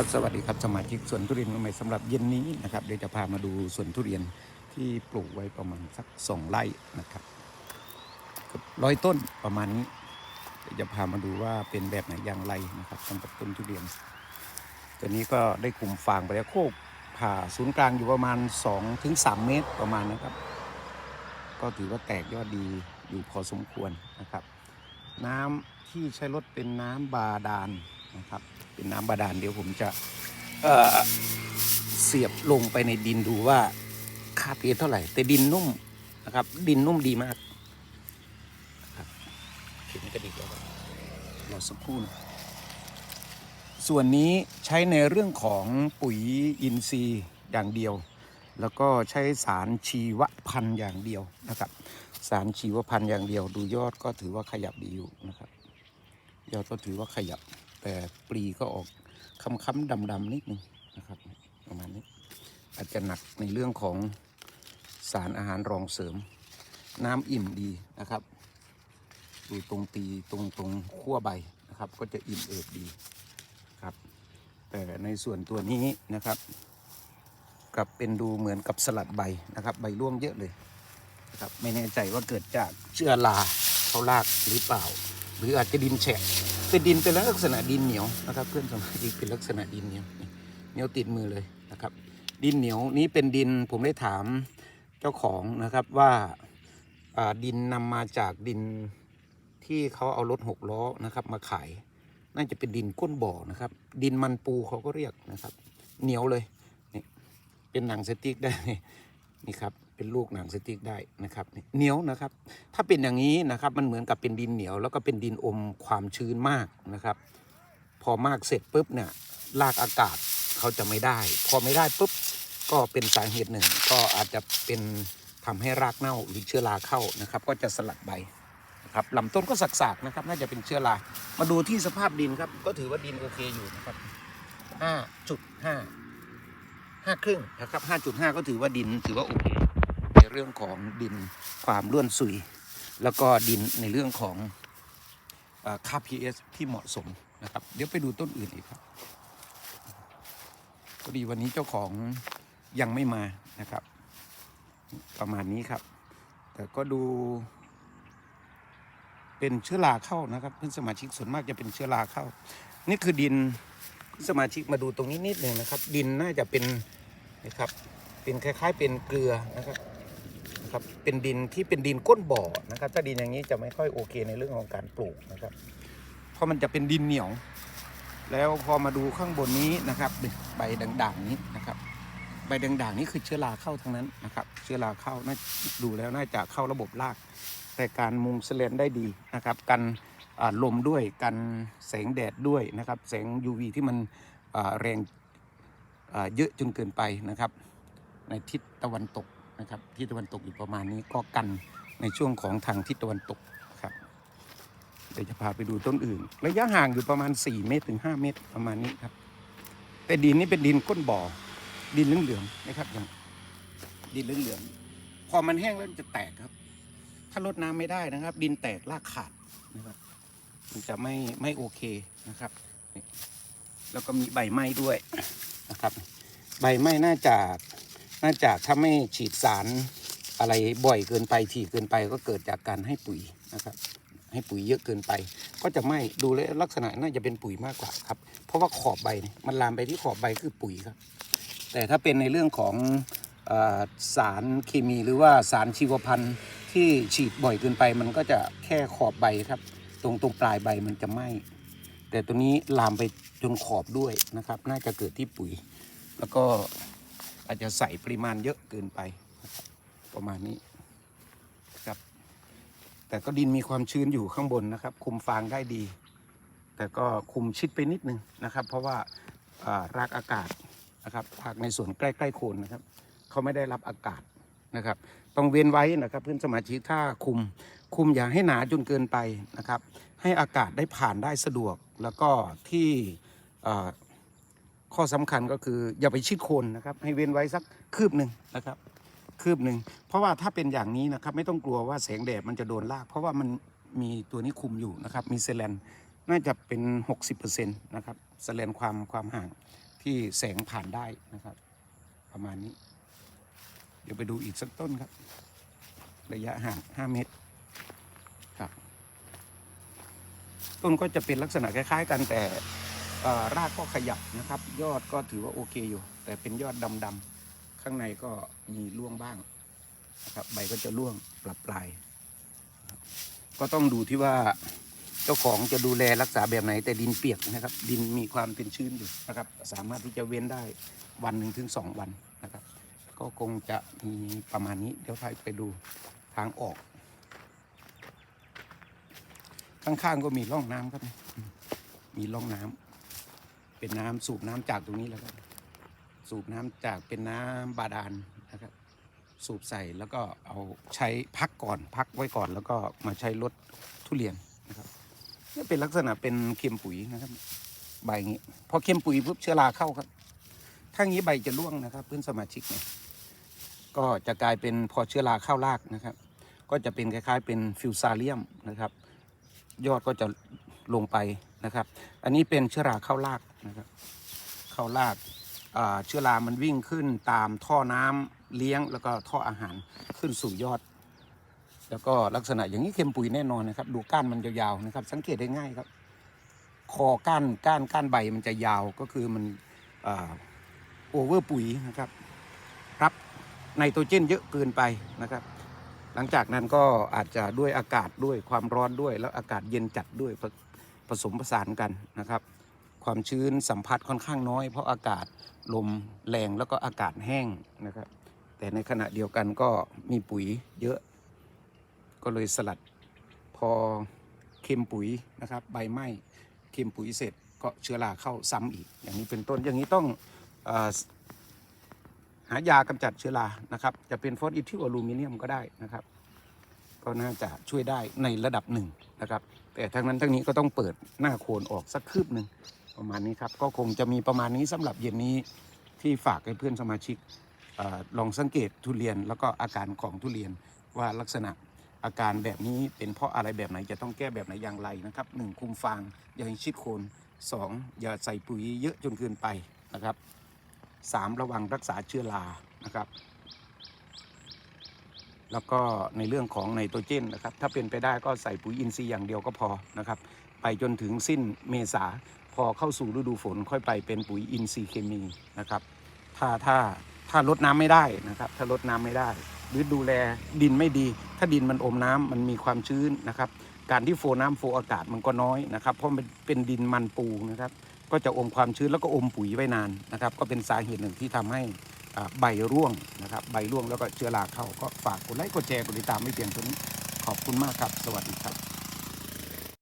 ครับสวัสดีครับสมาชิกสวนทุเรียนใหม่สำหรับเย็นนี้นะครับเดี๋ยวจะพามาดูสวนทุเรียนที่ปลูกไว้ประมาณสักสองไร่นะครับร้อยต้นประมาณนี้เดี๋ยวจะพามาดูว่าเป็นแบบไหนอย่างไรนะครับสำหรับต้นทุเรียน ตัวนี้ก็ได้กลุ่มฟางไปแล้วโคกผ่าศูนย์กลางอยู่ประมาณ2ถึง3เมตรประมาณนะครับ ก็ถือว่าแตกยอดดีอยู่พอสมควรนะครับ น้ำที่ใช้รดเป็นน้ำบาดาล นะครับ เป็นน้ำบาดาลเดี๋ยวผมจะเเสียบลงไปในดินดูว่าค่าพีเท่าไหร่ แต่ดินนุ่มนะครับ ดินนุ่มดีมากนะครับถึงกระดิกแล้วครับรอสักครู่นะส่วนนี้ใช้ในเรื่องของปุ๋ยอินทรีย์อย่างเดียว แล้วก็ใช้สารชีวพันธุ์อย่างเดียวนะครับ สารชีวพันธุ์อย่างเดียว ดูยอดก็ถือว่าขยับดีอยู่นะครับ ยอดก็ถือว่าขยับ แต่ปลีก็ออกค้ำๆดำๆนิดนึงนะครับ ประมาณนี้ อาจจะหนักในเรื่องของสารอาหารรองเสริม น้ำอิ่มดีนะครับ ดูตรงปีตรงตรงขั้วใบนะครับ ก็จะอิ่มเอิบดีครับ แต่ในส่วนตัวนี้นะครับกลับเป็นดูเหมือนกับสลัดใบนะครับ ใบร่วงเยอะเลยนะครับไม่แน่ใจว่าเกิดจากเชื้อราเขาลากหรือเปล่า หรืออาจจะดินแฉะ แต่ดินเป็นลักษณะดินเหนียวนะครับ เพื่อนสมาชิกเป็นลักษณะดินเหนียวเหนียวติดมือเลยนะครับ ดินเหนียวนี้เป็นดินผมได้ถามเจ้าของนะครับว่าดินนำมาจากดินที่เขาเอารถหกล้อนะครับ มาขาย น่าจะเป็นดินก้นบ่อนะครับ ดินมันปูเขาก็เรียกนะครับ เหนียวเลยนี่เป็นหนังสติ๊กได้นี่ครับ เป็นลูกหนังสติ๊กได้นะครับเหนียวนะครับ ถ้าเป็นอย่างนี้นะครับมันเหมือนกับเป็นดินเหนียว แล้วก็เป็นดินอมความชื้นมากนะครับ พอมากเสร็จปุ๊บเนี่ยรากอากาศเขาจะไม่ได้ พอไม่ได้ปุ๊บก็เป็นสาเหตุหนึ่ง ก็อาจจะเป็นทำให้รากเน่าหรือเชื้อราเข้านะครับ ก็จะสลัดใบนะครับลำต้นก็สักๆนะครับ น่าจะเป็นเชื้อรามาดูที่สภาพดินครับ ก็ถือว่าดินโอเคอยู่นะครับห้าจุดห้าห้าครึ่งนะครับห้าจุดห้าก็ถือว่าดินถือว่าโอเค เรื่องของดินความร่วนสุย แล้วก็ดินในเรื่องของอ่อค่า pH ที่เหมาะสมนะครับ เดี๋ยวไปดูต้นอื่นอีกครับพอดีวันนี้เจ้าของยังไม่มานะครับ ประมาณนี้ครับ แต่ก็ดู เป็นเชื้อราเข้านะครับเพื่อนสมาชิกส่วนมากจะเป็นเชื้อราเข้า นี่คือดินสมาชิกมาดูตรงนี้นิดหนึ่งนะครับ ดินน่าจะเป็นนะครับ เป็นคล้าย ๆ เป็นเกลือนะครับ ครับเป็นดินที่เป็นดินก้นบ่อนะครับ ถ้าดินอย่างนี้จะไม่ค่อยโอเคในเรื่องของการปลูกนะครับ เพราะมันจะเป็นดินเหนียว แล้วพอมาดูข้างบนนี้นะครับใบด่างๆนี้นะครับ ใบด่างๆนี้คือเชื้อราเข้าทั้งนั้นนะครับ เชื้อราเข้าน่าดูแล้วน่าจะเข้าระบบรากแต่การมุงเสเลนได้ดีนะครับ กันลมด้วยกันแสงแดดด้วยนะครับ แสง UV ที่มันแรงเยอะจนเกินไปนะครับ ในทิศตะวันตก นะครับทิศตะวันตกอยู่ประมาณนี้ก็กันในช่วงของทางทิศตะวันตกครับเดี๋ยวจะพาไปดูต้นอื่น ระยะห่างอยู่ประมาณ 4 เมตรถึง 5 เมตรประมาณนี้ครับ แต่ดินนี่เป็นดินก้นบ่อ ดินเหลืองๆนะครับอย่างดินเหลืองๆพอมันแห้งแล้วมันจะแตกครับ ถ้ารดน้ำไม่ได้นะครับ ดินแตกรากขาดนะครับมันจะไม่ไม่โอเคนะครับแล้วก็มีใบไม้ด้วยนะครับ ใบไม้น่าจะ น่าจะถ้าไม่ฉีดสารอะไรบ่อยเกินไปถี่เกินไปก็เกิดจากการให้ปุ๋ยนะครับ ให้ปุ๋ยเยอะเกินไป ก็จะไหม่ดูแลลักษณะน่าจะเป็นปุ๋ยมากกว่าครับ เพราะว่าขอบใบมันลามไปที่ขอบใบคือปุ๋ยครับ แต่ถ้าเป็นในเรื่องของอสารเคมีหรือว่าสารชีวพันธุ์ที่ฉีดบ่อยเกินไป มันก็จะแค่ขอบใบครับ ตรงตรงปลายใบมันจะไหม้แต่ตัวนี้ลามไปจนขอบด้วยนะครับ น่าจะเกิดที่ปุ๋ย แล้วก็ อาจจะใส่ปริมาณเยอะเกินไป ประมาณนี้ครับ แต่ก็ดินมีความชื้นอยู่ข้างบนนะครับ คุมฟางได้ดี แต่ก็คุมชิดไปนิดนึงนะครับ เพราะว่าารากอากาศนะครับรากในส่วนใกล้ๆโคนนะครับเขาไม่ได้รับอากาศนะครับ ต้องเว้นไว้นะครับเพื่อนสมาชิกถ้าคุมคุมอย่าให้หนาจนเกินไปนะครับ ให้อากาศได้ผ่านได้สะดวกแล้วก็ที่ ข้อสำคัญก็คืออย่าไปชิดโคนนะครับ ให้เว้นไว้สักคืบหนึ่งนะครับ คืบหนึ่งเพราะว่าถ้าเป็นอย่างนี้นะครับ ไม่ต้องกลัวว่าแสงแดดมันจะโดนราก เพราะว่ามันมีตัวนี้คุมอยู่นะครับ มีเซเลนน่าจะเป็น 60%นะครับเซเลนความความห่างที่แสงผ่านได้นะครับ ประมาณนี้ เดี๋ยวไปดูอีกสักต้นครับ ระยะห่าง 5 เมตรครับ ต้นก็จะเป็นลักษณะคล้าย ๆ กันแต่ รากก็ขยับนะครับ ยอดก็ถือว่าโอเคอยู่ แต่เป็นยอดดำๆข้างในก็มีร่วงบ้างนะครับใบก็จะร่วงปรับปลาย ก็ต้องดูที่ว่าเจ้าของจะดูแลรักษาแบบไหน แต่ดินเปียกนะครับ ดินมีความเป็นชื้นอยู่นะครับ สามารถที่จะเว้นได้วันหนึ่งถึงสองวันนะครับ ก็คงจะมีประมาณนี้ เดี๋ยวพาไปดูทางออก ข้างๆก็มีร่องน้ำครับ มีร่องน้ำ เป็นน้ำสูบน้ำจากตรงนี้แล้วครับสูบน้ำจากเป็นน้ำบาดาลนะครับ สูบใส่แล้วก็เอาใช้พักก่อนพักไว้ก่อนแล้วก็มาใช้รถทุเรียนนะครับนี่เป็นลักษณะเป็นเค็มปุ๋ยนะครับ ใบอย่างนี้พอเค็มปุ๋ยปุ๊บเชื้อราเข้าครับ ถ้างี้ใบจะร่วงนะครับ เพื่อนสมาชิกเนี่ยก็จะกลายเป็นพอเชื้อราเข้ารากนะครับ ก็จะเป็นคล้ายๆ เป็นฟิวซาเลียมนะครับ ยอดก็จะ ลงไปนะครับ อันนี้เป็นเชื้อราเข้ารากนะครับเข้ารากเชื้อรามันวิ่งขึ้นตามท่อน้ำเลี้ยงแล้วก็ท่ออาหารขึ้นสู่ยอด แล้วก็ลักษณะอย่างนี้เค็มปุ๋ยแน่นอนนะครับ ดูก้านมันยาวๆนะครับ สังเกตได้ง่ายครับ คอก้านก้านก้านใบมันจะยาวก็คือมันโอเวอร์ปุ๋ยนะครับรับไนโตรเจนเยอะเกินไปนะครับ หลังจากนั้นก็อาจจะด้วยอากาศด้วยความร้อนด้วย แล้วอากาศเย็นจัดด้วย ผสมผสานกันนะครับ ความชื้นสัมผัสค่อนข้างน้อย เพราะอากาศลมแรงแล้วก็อากาศแห้งนะครับ แต่ในขณะเดียวกันก็มีปุ๋ยเยอะ ก็เลยสลัดพอเค็มปุ๋ยนะครับ ใบไหม้เค็มปุ๋ยเสร็จก็เชื้อราเข้าซ้ำอีก อย่างนี้เป็นต้นอย่างนี้ต้องอหายากำจัดเชื้อรานะครับ จะเป็นฟอสอิทิลอลูมิเนียมก็ได้นะครับ ก็น่าจะช่วยได้ในระดับหนึ่ง นะครับ แต่ทั้งนั้นทั้งนี้ก็ต้องเปิดหน้าโคนออกสักคืบหนึ่งประมาณนี้ครับ ก็คงจะมีประมาณนี้สำหรับเย็นนี้ที่ฝากให้เพื่อนสมาชิกอลองสังเกตทุเรียนแล้วก็อาการของทุเรียนว่าลักษณะอาการแบบนี้เป็นเพราะอะไรแบบไหนจะต้องแก้แบบไหนอย่างไรนะครับหนึ่งคุมฟางอย่าให้ชิดโคนสองอย่าใส่ปุ๋ยเยอะจนเกินไปนะครับสามระวังรักษาเชื้อรานะครับ แล้วก็ในเรื่องของไนโตรเจนนะครับ ถ้าเป็นไปได้ก็ใส่ปุ๋ยอินทรีย์อย่างเดียวก็พอนะครับ ไปจนถึงสิ้นเมษาพอเข้าสู่ฤดูฝนค่อยไปเป็นปุ๋ยอินทรีย์เคมีนะครับ ถ้าถ้าถ้าลดน้ำไม่ได้นะครับ ถ้าลดน้ำไม่ได้ หรือดูแลดินไม่ดี ถ้าดินมันอมน้ำมันมีความชื้นนะครับ การที่โฟน้ำโฟอากาศมันก็น้อยนะครับ เพราะมันเป็นดินมันปูนะครับ ก็จะอมความชื้นแล้วก็อมปุ๋ยไว้นานนะครับ ก็เป็นสาเหตุหนึ่งที่ทำให้ ใบร่วงนะครับ ใบร่วงแล้วก็เชื้อราเข้าก็ฝากกดไลค์กดแชร์กดติดตามไม่เพียงเท่านี้ขอบคุณมากครับ สวัสดีครับ